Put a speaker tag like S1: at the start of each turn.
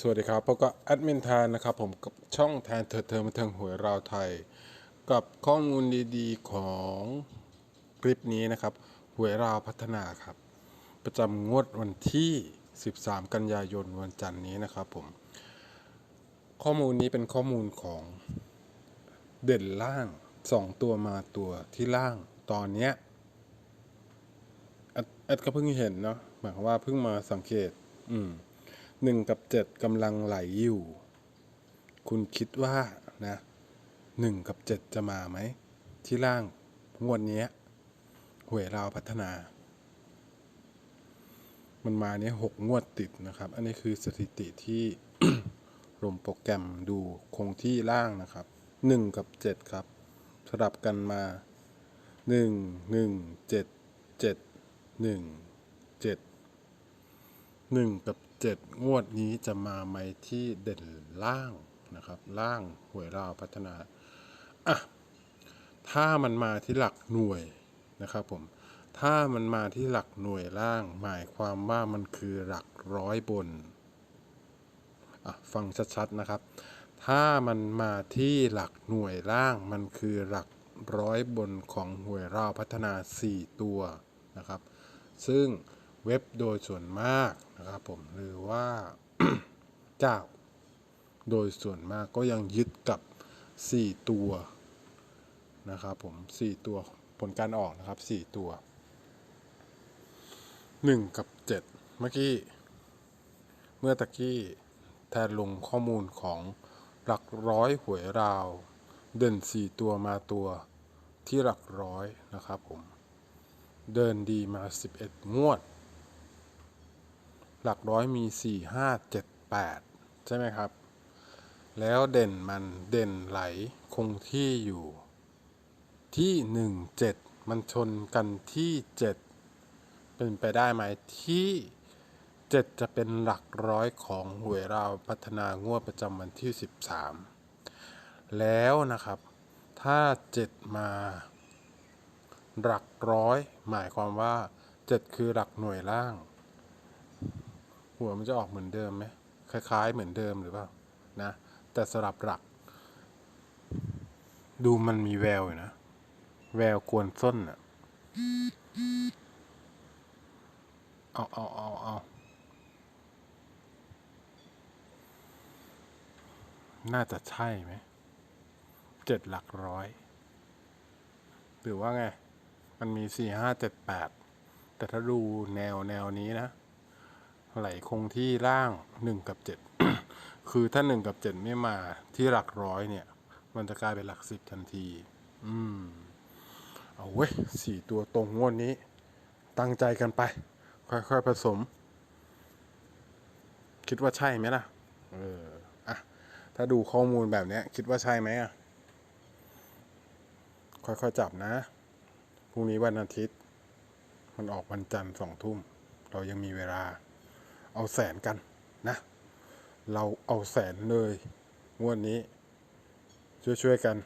S1: สวัสดีครับพบกับแอดมินแทนนะครับผมกับช่องแทนเถิดเทิงบันเทิงหวยราวไทย กับข้อมูลดีๆของคลิปนี้นะครับหวยราวพัฒนาครับ ประจำงวดวันที่ 13 กันยายนวันจันทร์นี้นะครับผม ข้อมูลนี้เป็นข้อมูลของเด่นล่าง 2 ตัวมาตัวที่ล่างตอนเนี้ยแอดแอดก็เพิ่งเห็นเนาะหมายความว่าเพิ่งมาสังเกต อืม หนึ่งกับเจ็ดกำลังไหลอยู่ คุณคิดว่านะหนึ่งกับเจ็ดจะมาไหม ที่ล่างงวดนี้หวยราวพัฒนา มันมาเนี้ยหกงวดติดนะครับ อันนี้คือสถิติที่รวมโปรแกรมดูคงที่ล่างนะครับหนึ่งกับเจ็ดครับสลับกันมาหนึ่งหนึ่งเจ็ดเจ็ดหนึ่งเจ็ดหนึ่งกับ เจ็ดงวดนี้จะมาไหมที่เด่นล่างนะครับ ล่างหวยราวพัฒนาอะถ้ามันมาที่หลักหน่วยนะครับผมถ้ามันมาที่หลักหน่วยล่าง หมายความว่ามันคือหลักร้อยบนอะฟังชัดๆนะครับ ถ้ามันมาที่หลักหน่วยล่าง มันคือหลักร้อยบนของหวยราวพัฒนา 4 ตัวนะครับ ซึ่ง เว็บโดยส่วนมากนะครับผมหรือว่าเจ้า โดยส่วนมากก็ยังยึดกับ 4 ตัวนะครับผม 4 ตัวผลการออกนะครับ 4 ตัว 1 กับ 7 เมื่อกี้ เมื่อตะกี้แทนลงข้อมูลของหลักร้อยหวยราว เด่น 4 ตัวมาตัวที่หลักร้อยนะครับผม เดินดีมา 11 งวด หลักร้อยมี 4 5 7 8 ใช่ไหมครับ แล้วเด่นมันเด่นไหลคงที่อยู่ ที่ 1 7 มันชนกันที่ 7 เป็นไปได้ไหมที่ 7 จะเป็นหลักร้อยของหวยเราพัฒนางวดประจำวันที่ 13 แล้วนะครับ ถ้า 7 มาหลักร้อย หมายความว่าเจ็ดคือหลักหน่วยล่าง หัวมันจะออกเหมือนเดิมไหมคล้ายๆ เหมือนเดิมหรือเปล่านะแต่สลับหลัก ดูมันมีแววอยู่นะ แววกวนส้นอะเอาเอาเอาเอาน่าจะใช่ไหมเจ็ดหลักร้อย หรือว่าไง มันมีสี่ห้าเจ็ดแปดแต่ถ้าดูแนวแนวนี้นะ ไหลคงที่ล่างหนึ่งกับเจ็ดคือถ้าหนึ่งกับเจ็ดไม่มาที่หลักร้อยเนี่ย มันจะกลายเป็นหลักสิบทันที อืม เอาเว้ยสี่ตัวตรงงวดนี้ ตั้งใจกันไป ค่อยๆผสม คิดว่าใช่ไหมล่ะ เออ อะ ถ้าดูข้อมูลแบบเนี้ยคิดว่าใช่ไหมอะ ค่อยๆจับนะ พรุ่งนี้วันอาทิตย์ มันออกวันจันทร์สองทุ่ม เรายังมีเวลา เอาแสนกันนะ เราเอาแสนเลยงวดนี้ ช่วยๆกัน